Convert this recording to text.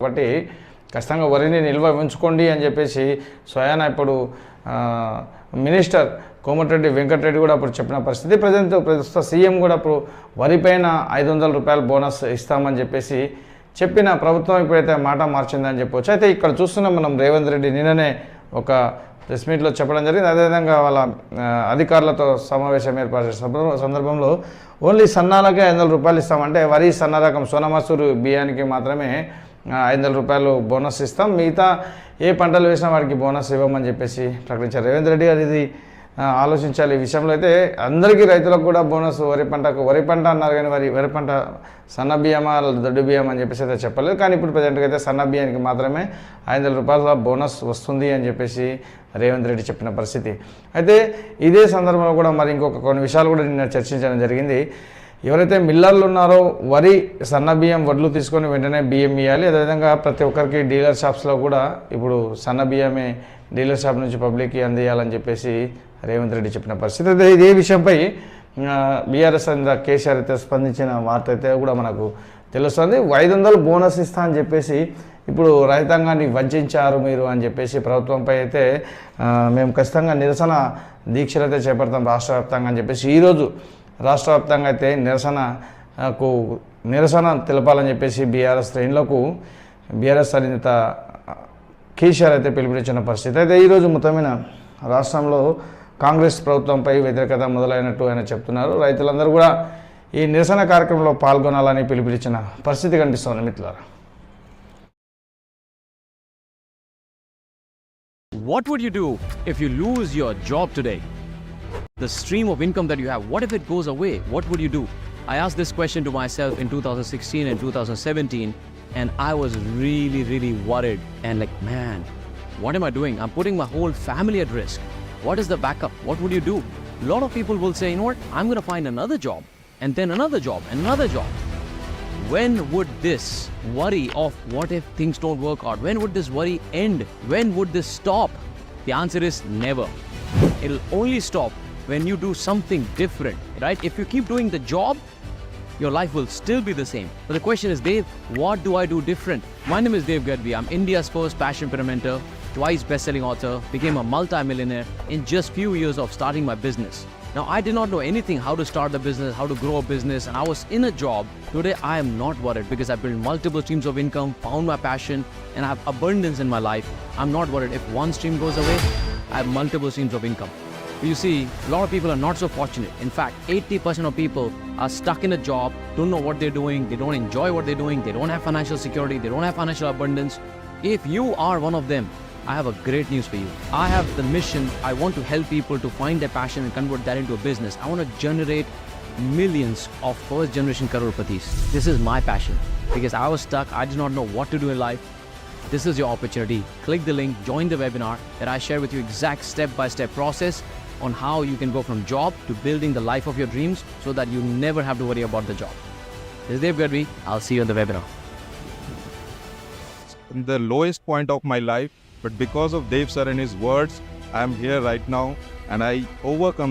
కాబట్టి ఖచ్చితంగా వరిని నిల్వ ఉంచుకోండి అని చెప్పేసి స్వయాన ఇప్పుడు మినిస్టర్ కోమటిరెడ్డి వెంకటరెడ్డి కూడా అప్పుడు చెప్పిన పరిస్థితి. ప్రజెంట్ ప్రస్తుత సీఎం కూడా ఇప్పుడు వరి పైన ఐదు వందల రూపాయల బోనస్ ఇస్తామని చెప్పేసి చెప్పిన ప్రభుత్వం ఇప్పుడైతే మాట మార్చిందని చెప్పొచ్చు. అయితే ఇక్కడ చూస్తున్నాం మనం రేవంత్ రెడ్డి నిన్ననే ఒక ప్రెస్ మీట్లో చెప్పడం జరిగింది. అదేవిధంగా వాళ్ళ అధికారులతో సమావేశం ఏర్పాటు సందర్భంలో ఓన్లీ సన్నాలకే ఐదు వందల రూపాయలు ఇస్తామంటే వరి సన్న రకం సోనమసూరు బియ్యానికి మాత్రమే ఐదు వందల రూపాయలు బోనస్ ఇస్తాం. మిగతా ఏ పంటలు వేసినా వారికి బోనస్ ఇవ్వమని చెప్పేసి ప్రకటించారు. రేవంత్ రెడ్డి గారు ఇది ఆలోచించాలి. ఈ విషయంలో అయితే అందరికీ రైతులకు కూడా బోనస్ వరి పంటకు వరి పంట అన్నారు కానీ వరి వరి పంట సన్న బియ్యమా దొడ్డు బియ్యం అని చెప్పేసి అయితే చెప్పలేదు. కానీ ఇప్పుడు ప్రజెంట్గా అయితే సన్న బియ్యానికి మాత్రమే ఐదు వందల రూపాయల బోనస్ వస్తుంది అని చెప్పేసి రేవంత్ రెడ్డి చెప్పిన పరిస్థితి. అయితే ఇదే సందర్భంలో కూడా మరి ఇంకొక కొన్ని విషయాలు కూడా నిన్న చర్చించడం జరిగింది. ఎవరైతే మిల్లర్లు ఉన్నారో వరి సన్న బియ్యం వడ్లు తీసుకొని వెంటనే బియ్యం ఇవ్వాలి అదేవిధంగా ప్రతి ఒక్కరికి డీలర్ షాప్స్లో కూడా ఇప్పుడు సన్న బియ్యమే డీలర్ షాప్ నుంచి పబ్లిక్కి అందేయాలని చెప్పేసి రేవంత్ రెడ్డి చెప్పిన పరిస్థితి. అయితే ఇదే విషయంపై బీఆర్ఎస్ అంద కేసీఆర్ అయితే స్పందించిన వార్త అయితే కూడా మనకు తెలుస్తుంది. ఐదు వందలు బోనస్ ఇస్తా అని చెప్పేసి ఇప్పుడు రైతాంగాన్ని వంచారు మీరు అని చెప్పేసి ప్రభుత్వంపై అయితే మేము ఖచ్చితంగా నిరసన దీక్షలు అయితే చేపడతాం రాష్ట్ర వ్యాప్తంగా అని చెప్పేసి ఈరోజు రాష్ట్ర వ్యాప్తంగా అయితే నిరసనకు నిరసన తెలపాలని చెప్పేసి బీఆర్ఎస్ శ్రేణులకు బీఆర్ఎస్ అధినేత కేసీఆర్ అయితే పిలుపునిచ్చిన పరిస్థితి. అయితే ఈరోజు మొత్తమైన రాష్ట్రంలో కాంగ్రెస్ ప్రభుత్వంపై వ్యతిరేకత మొదలైనట్టు ఆయన చెప్తున్నారు. రైతులందరూ కూడా ఈ నిరసన కార్యక్రమంలో పాల్గొనాలని పిలుపునిచ్చిన పరిస్థితి కనిపిస్తోంది మిత్రులారా. What would you do if you lose your job today? The stream of income that you have, what if it goes away? What would you do? I asked this question to myself in 2016 and 2017, and I was really, really worried and like, man, what am I doing? I'm putting my whole family at risk. What is the backup? What would you do? A lot of people will say, you know what? I'm going to find another job, and then another job, and another job. When would this worry of what if things don't work out? When would this worry end? When would this stop? The answer is never. It'll only stop when you do something different, right? If you keep doing the job, your life will still be the same. But the question is, Dave, what do I do different? My name is Dave Gadvi. I'm India's first passion mentor, twice best-selling author, became a multi-millionaire in just few years of starting my business. Now, I did not know anything how to start a business, how to grow a business, and I was in a job. Today, I am not worried because I built multiple streams of income, found my passion, and I have abundance in my life. I'm not worried. If one stream goes away, I have multiple streams of income. You see, a lot of people are not so fortunate. In fact, 80% of people are stuck in a job, don't know what they're doing, they don't enjoy what they're doing, they don't have financial security, they don't have financial abundance. If you are one of them, I have a great news for you. I have the mission, I want to help people to find their passion and convert that into a business. I want to generate millions of first generation croropatis. This is my passion because I was stuck, I did not know what to do in life. This is your opportunity. Click the link, join the webinar that I share with you exact step-by-step process on how you can go from job to building the life of your dreams so that you never have to worry about the job. This is Dave Gadvi. I'll see you in the webinar. in the lowest point of my life, but because of Dave sir and his words, I am here right now and I overcome